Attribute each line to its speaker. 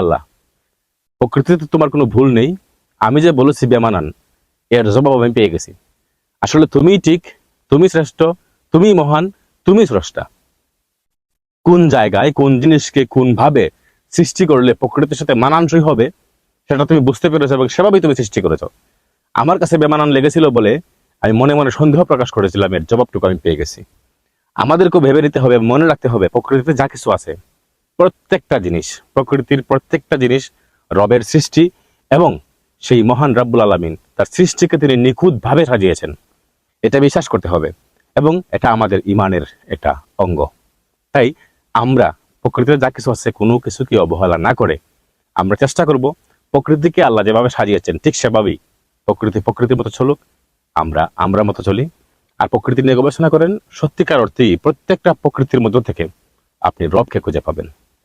Speaker 1: আল্লাহ প্রকৃতিতে তোমার কোনো ভুল নেই। আমি যে বলেছি, বেমানান, এর জবাব আমি পেয়ে গেছি। আসলে তুমিই ঠিক তুমি শ্রেষ্ঠ তুমি মহান তুমি স্রষ্টা। কোন জায়গায়, কোন জিনিসকে কোন ভাবে সৃষ্টি করলে প্রকৃতির সাথে মানানসই হবে, সেটা তুমি বুঝতে পেরেছ এবং সেভাবেই তুমি সৃষ্টি করেছ। আমার কাছে বেমানান লেগেছিল বলে আমি মনে মনে সন্দেহ প্রকাশ করেছিলাম, এর জবাবটুকু আমি পেয়ে গেছি। আমাদেরকেও ভেবে নিতে হবে, মনে রাখতে হবে, প্রকৃতিতে যা কিছু আছে প্রত্যেকটা জিনিস, প্রকৃতির প্রত্যেকটা জিনিস রবের সৃষ্টি এবং সেই মহান রাব্বুল আলামিন তার সৃষ্টিকে তিনি নিখুঁতভাবে সাজিয়েছেন। এটা বিশ্বাস করতে হবে এবং এটা আমাদের ইমানের একটা অঙ্গ। তাই আমরা প্রকৃতিতে যা কিছু আছে, কোনো কিছুকে অবহেলা না করে আমরা চেষ্টা করব প্রকৃতিকে আল্লাহ যেভাবে সাজিয়েছেন ঠিক সেভাবেই। প্রকৃতি প্রকৃতির মতো চলুক, আমরা আমরা মতো চলি। আর প্রকৃতি নিয়ে গবেষণা করেন, সত্যিকার অর্থেই প্রত্যেকটা প্রকৃতির মধ্য থেকে আপনি রবকে খুঁজে পাবেন।